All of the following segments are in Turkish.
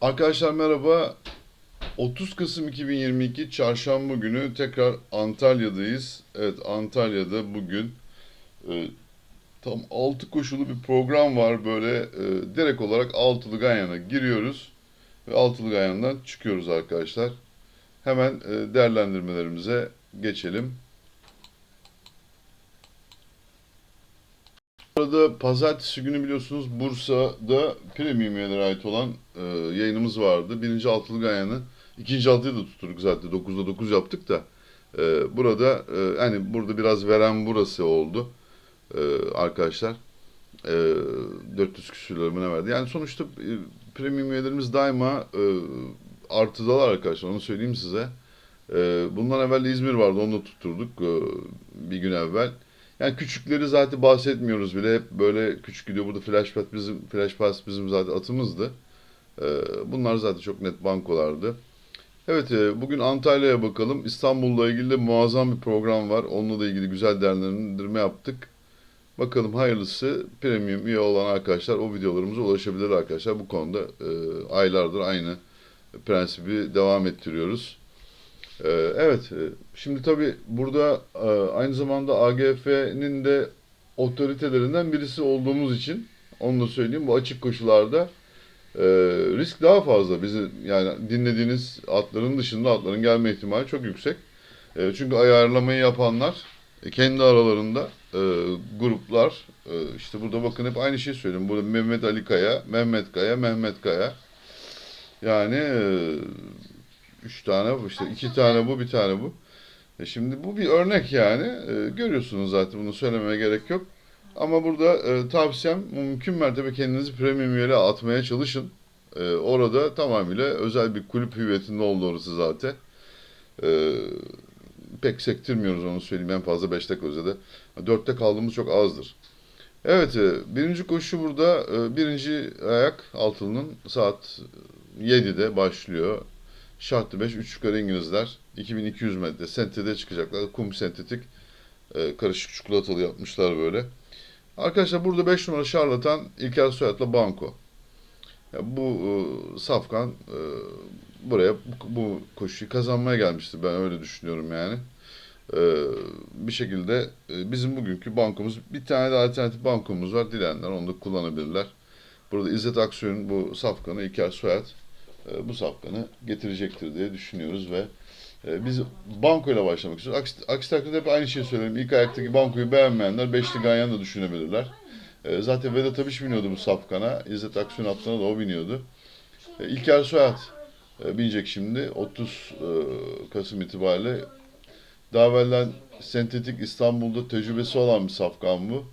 Arkadaşlar merhaba. 30 Kasım 2022 Çarşamba günü tekrar Antalya'dayız. Evet Antalya'da bugün e, tam 6 koşulu bir program var. Böyle e, direkt olarak Altılı Ganyan'a giriyoruz ve Altılı Ganyan'dan çıkıyoruz arkadaşlar. Hemen e, değerlendirmelerimize geçelim. Burada pazartesi günü biliyorsunuz Bursa'da premium üyelere ait olan e, yayınımız vardı. Birinci altılı gayanı, ikinci altıyı da tuturduk zaten. 9'da 9 yaptık da. E, burada e, burada biraz veren burası oldu e, arkadaşlar. E, 400 küsürlerine verdi. Yani sonuçta e, premium üyelerimiz daima e, artıdalar arkadaşlar onu söyleyeyim size. E, bundan evvel İzmir vardı onu da tutturduk e, bir gün evvel. Yani küçükleri zaten bahsetmiyoruz bile. Hep böyle küçük gidiyor. Burada Flash Pass bizim Flash Pass bizim zaten atımızdı. Ee, bunlar zaten çok net bankolardı. Evet, e, bugün Antalya'ya bakalım. İstanbul'la ilgili de muazzam bir program var. Onunla da ilgili güzel değerlendirme yaptık. Bakalım hayırlısı premium üye olan arkadaşlar o videolarımıza ulaşabilir arkadaşlar. Bu konuda e, aylardır aynı prensibi devam ettiriyoruz. Ee, Evet, e, şimdi tabii burada e, aynı zamanda AGF'nin de otoritelerinden birisi olduğumuz için onu da söyleyeyim bu açık koşularda e, risk daha fazla. Bizi yani dinlediğiniz atların dışında atların gelme ihtimali çok yüksek. Çünkü ayarlamayı yapanlar kendi aralarında gruplar işte burada bakın hep aynı şeyi söylüyorum. Burada Mehmet Ali Kaya, Mehmet Kaya, Mehmet Kaya. Yani üç tane bu işte iki tane bu bir tane bu. E şimdi bu bir örnek yani. E, görüyorsunuz zaten bunu söylemeye gerek yok. Ama burada e, tavsiyem mümkün mertebe kendinizi premium üyeliğe atmaya çalışın. E, orada tamamıyla özel bir kulüp hüviyetinde oldu orası zaten. E, pek sektirmiyoruz onu söyleyeyim en fazla 5 dakika özede. 4'te kaldığımız çok azdır. Evet, e, birinci koşu burada. e, Birinci ayak altının saat 7'de başlıyor. Şartlı 5, 3 yukarı İngilizler. 2200 metre sentede çıkacaklar. Kum sentetik. e, karışık çikolatalı yapmışlar böyle. Arkadaşlar burada 5 numara şarlatan İlker Soyat'la Banko. Ya bu e, Safkan e, buraya bu, bu koşuyu kazanmaya gelmişti. Ben öyle düşünüyorum yani. E, bir şekilde e, bizim bugünkü bankomuz bir tane de alternatif bankomuz var. Dileyenler onu da kullanabilirler. Burada İzzet Aksoy'un bu Safkan'ı İlker Soyat bu safkanı getirecektir diye düşünüyoruz ve e, biz bankoyla başlamak istiyoruz. Aksi, aksi takdirde hep aynı şeyi söylerim. İlk ayaktaki bankoyu beğenmeyenler Beşli Ganyan da düşünebilirler. E, zaten Vedat Abiş biniyordu bu safkana. İzzet Aksu'nun atlarına da o biniyordu. E, İlker Soyat e, binecek şimdi. 30 e, Kasım itibariyle. Daha evvelden sentetik İstanbul'da tecrübesi olan bir safkan bu.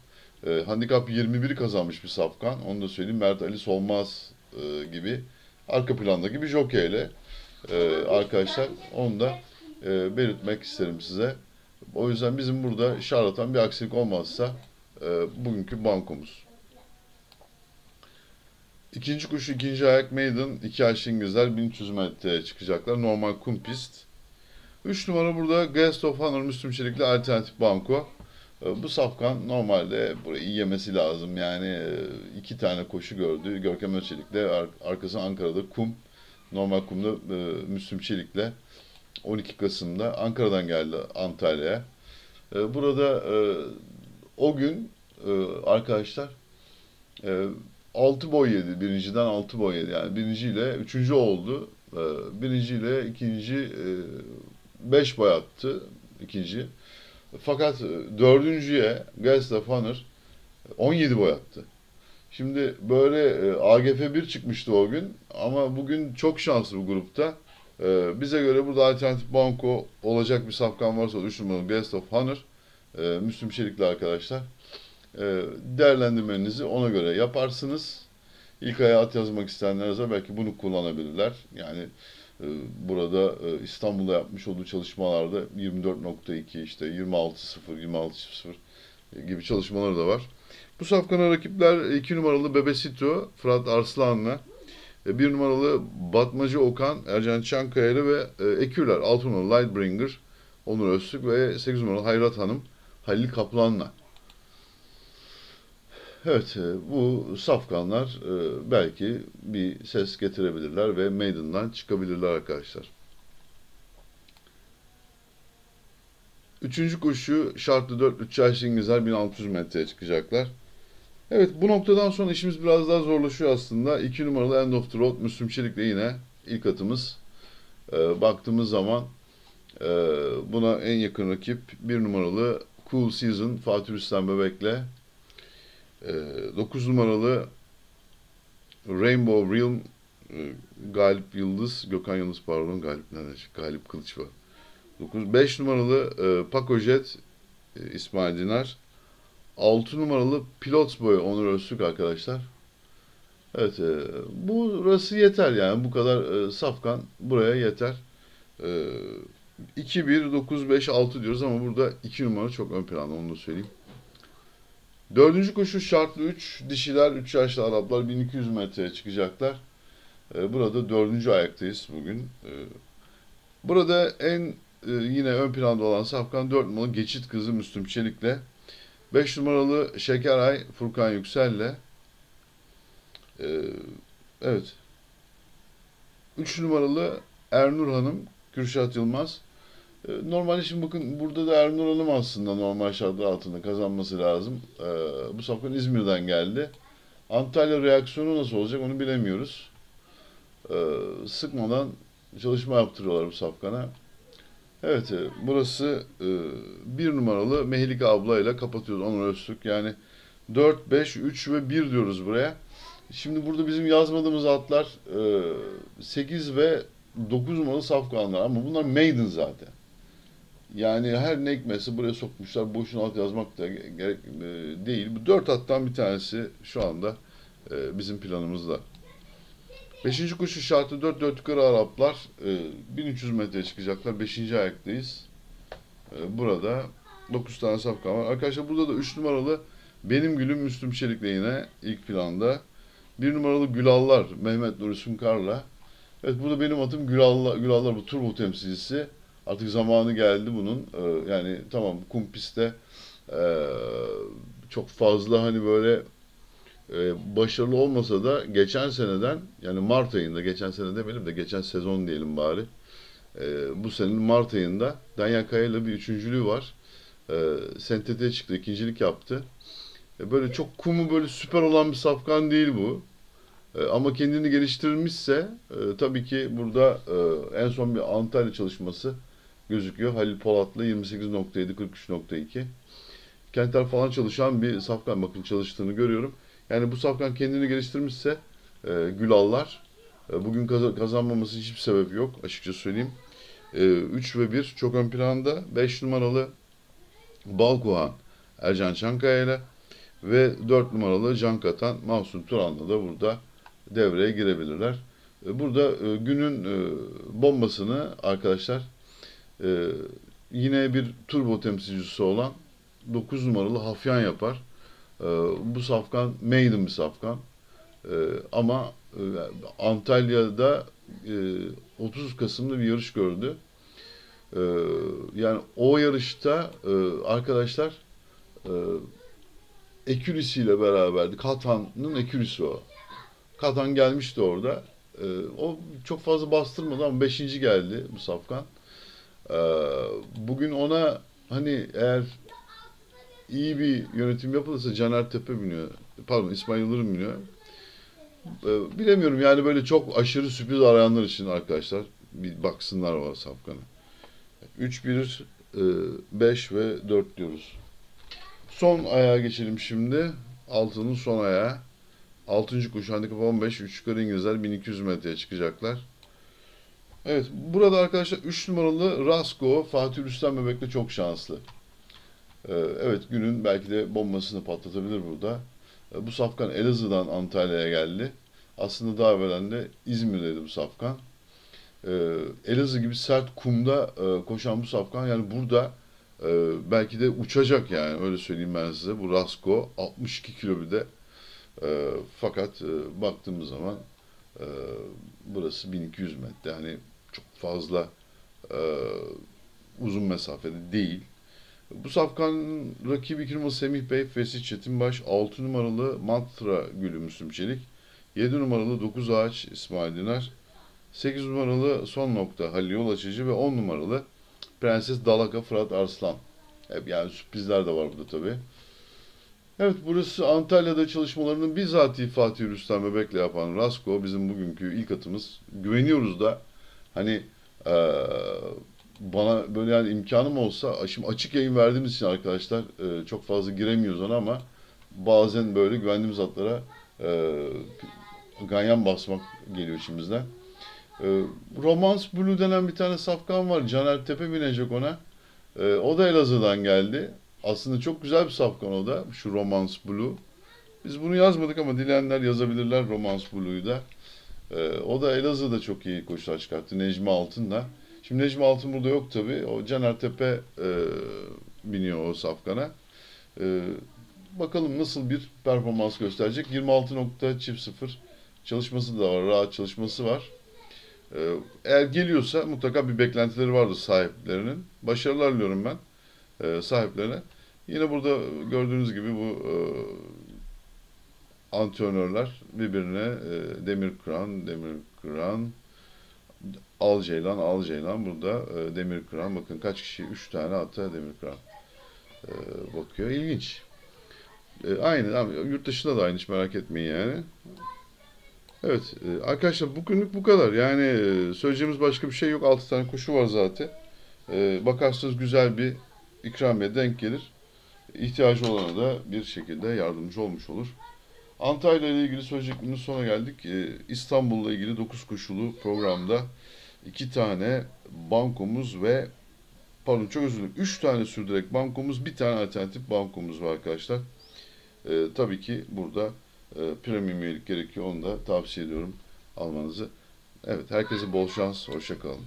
E, handikap 21 kazanmış bir safkan. Onu da söyleyeyim. Mert Ali Solmaz e, gibi arka plandaki bir jokeyle e, arkadaşlar onu da e, belirtmek isterim size. O yüzden bizim burada şarlatan bir aksilik olmazsa e, bugünkü bankomuz. İkinci kuşu ikinci ayak maiden iki Ayşe İngilizler 1300 metreye çıkacaklar. Normal kum pist. Üç numara burada Guest of Honor Müslüm Çelik'le alternatif banko. E, Bu safkan normalde burayı yemesi lazım. Yani e, iki tane koşu gördü. Görkem Özçelik'le ar arkası Ankara'da kum. Normal kumda e, Müslüm Çelik'le 12 Kasım'da Ankara'dan geldi Antalya'ya. E, burada o gün arkadaşlar e, 6 boy yedi. Birinciden 6 boy yedi. Yani birinciyle üçüncü oldu. Birinciyle ikinci 5 boy attı. ikinci. Fakat e, dördüncüye Gustav Honor 17 boy attı. Şimdi böyle e, AGF 1 çıkmıştı o gün ama bugün çok şanslı bu grupta. E, bize göre burada alternatif banko olacak bir safkan varsa 3 numaralı Guest of Honor. Müslüm Çelikli arkadaşlar. Değerlendirmenizi ona göre yaparsınız. İlk aya at yazmak isteyenler belki bunu kullanabilirler. Yani burada e, İstanbul'da yapmış olduğu çalışmalarda 24.2 işte 26.0 26.0 gibi çalışmaları da var. Bu safkana rakipler 2 numaralı Bebesito Fırat Arslan'la 1 numaralı Batmacı Okan Ercan Çankaya'lı ve e, Ekürler 6 numaralı Lightbringer Onur Öztürk ve 8 numaralı Hayrat Hanım Halil Kaplan'la. Evet, e, bu safkanlar e, belki bir ses getirebilirler ve maiden'dan çıkabilirler arkadaşlar. Üçüncü koşu şartlı 4 Çarşı İngilizler 1600 metreye çıkacaklar. Evet bu noktadan sonra işimiz biraz daha zorlaşıyor aslında. 2 numaralı End of the Road Müslüm Çelik'le yine ilk atımız. E, baktığımız zaman e, buna en yakın rakip 1 numaralı Cool Season Fatih Rüstem Bebek'le 9 numaralı Rainbow Realm e, Galip Yıldız, Gökhan Yıldız pardon, Galip nereden çıktı? Galip Kılıç var. 9, 5 numaralı e, Paco Jet e, İsmail Dinar. 6 numaralı Pilots Boy Onur Öztürk arkadaşlar. Evet, e, burası yeter yani bu kadar e, safkan buraya yeter. E, 2, 1, 9, 5, 6 diyoruz ama burada 2 numara çok ön planda onu da söyleyeyim. Dördüncü koşu şartlı 3. Dişiler 3 yaşlı Araplar 1200 metreye çıkacaklar. Ee, Burada dördüncü ayaktayız bugün. Ee, Burada en e, yine ön planda olan Safkan 4 numaralı Geçit Kızı Müslüm Çelik'le 5 numaralı Şekeray Furkan Yüksel'le ee, evet 3 numaralı Ernur Hanım Kürşat Yılmaz e, Normalde şimdi bakın burada da Ernur Hanım aslında normal şartlar altında kazanması lazım. E, bu safkan İzmir'den geldi. Antalya reaksiyonu nasıl olacak onu bilemiyoruz. E, sıkmadan çalışma yaptırıyorlar bu safkana. Evet, burası bir numaralı Mehlika ablayla kapatıyoruz Onur Öztürk. Yani 4, 5, 3 ve 1 diyoruz buraya. Şimdi burada bizim yazmadığımız atlar e, 8 ve 9 numaralı safkanlar ama bunlar maiden zaten. Yani her ne hikmetse buraya sokmuşlar. Boşuna at yazmak da gerek e, değil. Bu dört attan bir tanesi şu anda e, bizim planımızda. Beşinci koşu şartı 4 4 yukarı Araplar e, 1300 metreye çıkacaklar. Beşinci ayaktayız. E, burada 9 tane safkan var. Arkadaşlar burada da 3 numaralı Benim Gülüm Müslüm Çelik'le yine ilk planda. 1 numaralı Gülallar Mehmet Nuri Sunkar'la. Evet burada benim atım Gülallar, Gülallar bu turbo temsilcisi. Artık zamanı geldi bunun. Ee, yani tamam kum pistte ee, çok fazla hani böyle ee, başarılı olmasa da geçen seneden yani Mart ayında geçen sene demeyelim de geçen sezon diyelim bari. Ee, bu senenin Mart ayında Danya Kaya'yla bir üçüncülüğü var. Ee, Sentet'e çıktı, ikincilik yaptı. Ee, böyle çok kumu böyle süper olan bir safkan değil bu. Ee, ama kendini geliştirmişse e, tabii ki burada e, en son bir Antalya çalışması gözüküyor. Halil Polat'la 28.7 43.2. Kentler falan çalışan bir safkan bakın çalıştığını görüyorum. Yani bu safkan kendini geliştirmişse e, Gülallar e, bugün kaz- kazanmaması hiçbir sebep yok açıkça söyleyeyim. E, 3 ve 1 çok ön planda. 5 numaralı Balkuhan Ercan Çankaya ile ve 4 numaralı Can Katan Mahsun Turan'la da burada devreye girebilirler. E, Burada e, günün e, bombasını arkadaşlar e, yine bir turbo temsilcisi olan 9 numaralı Hafyan yapar. E, bu safkan maiden bir safkan. E, ama e, Antalya'da e, 30 Kasım'da bir yarış gördü. E, yani o yarışta e, arkadaşlar e, ekürisiyle beraberdi. Katan'ın ekürisi o. Katan gelmişti orada. E, o çok fazla bastırmadı ama 5. geldi bu safkan. E, bugün ona hani eğer iyi bir yönetim yapılırsa Caner Tepe biniyor. Pardon İsmail Yıldırım biniyor. E, bilemiyorum yani böyle çok aşırı sürpriz arayanlar için arkadaşlar bir baksınlar o safkana. 3, 1, 5 e, ve 4 diyoruz. Son ayağa geçelim şimdi. Altının son ayağı. 6. koşu handikap 15. 3 yukarı İngilizler 1200 metreye çıkacaklar. Evet burada arkadaşlar 3 numaralı Rasko Fatih Rüstem Bebek'le çok şanslı. Ee, evet günün belki de bombasını patlatabilir burada. Ee, bu safkan Elazığ'dan Antalya'ya geldi. Aslında daha evvelen de İzmir'deydi bu safkan. Ee, Elazığ gibi sert kumda e, koşan bu safkan yani burada e, belki de uçacak yani öyle söyleyeyim ben size. Bu Rasko 62 kilo bir de. E, fakat e, baktığımız zaman e, burası 1200 metre. Yani fazla e, uzun mesafede değil. Bu safkanın rakibi Kirmal Semih Bey, Fesih Çetinbaş, 6 numaralı Mantra Gülü Müslüm Çelik, 7 numaralı 9 Ağaç İsmail Dinar, 8 numaralı Son Nokta Halil Yol Açıcı ve 10 numaralı Prenses Dalaka Fırat Arslan. Hep yani sürprizler de var burada tabii. Evet burası Antalya'da çalışmalarının bizatihi Fatih Rüstem Bebek'le yapan Rasko bizim bugünkü ilk atımız. Güveniyoruz da hani eee, bana böyle yani imkanım olsa şimdi açık yayın verdiğimiz için arkadaşlar eee, çok fazla giremiyoruz ona ama bazen böyle güvendiğimiz atlara eee ganyan basmak geliyor içimizden. Eee Romance Blue denen bir tane safkan var. Caner Tepe binecek ona. Eee, o da Elazığ'dan geldi. Aslında çok güzel bir safkan o da. Şu Romance Blue. Biz bunu yazmadık ama dileyenler yazabilirler Romance Blue'yu da. Ee, o da Elazığ'da çok iyi koşular çıkarttı. Necmi Altın'la. Şimdi Necmi Altın burada yok tabii. O Caner Tepe e, biniyor o safkana. E, bakalım nasıl bir performans gösterecek. 26.0 çalışması da var. Rahat çalışması var. E, eğer geliyorsa mutlaka bir beklentileri vardır sahiplerinin. Başarılar diliyorum ben e, sahiplerine. Yine burada gördüğünüz gibi bu e, antrenörler birbirine e, Demir Kıran, Demir Kıran, Al Ceylan, Al Ceylan burada e, Demir Kıran. Bakın kaç kişi? Üç tane hatta Demir Kıran e, bakıyor. İlginç. E, aynı. Yurt dışında da aynı hiç merak etmeyin yani. Evet e, arkadaşlar bugünlük bu kadar. Yani e, söyleyeceğimiz başka bir şey yok. Altı tane koşu var zaten. E, bakarsanız güzel bir ikramiye denk gelir. İhtiyacı olana da bir şekilde yardımcı olmuş olur. Antalya ile ilgili söyleyeceklerimiz sona geldik. Ee, İstanbul'la ilgili 9 koşulu programda iki tane bankomuz ve pardon çok özür dilerim 3 tane sürdürek bankomuz bir tane alternatif bankomuz var arkadaşlar. Ee, tabii ki burada e, premium üyelik gerekiyor onu da tavsiye ediyorum almanızı. Evet herkese bol şans hoşça kalın.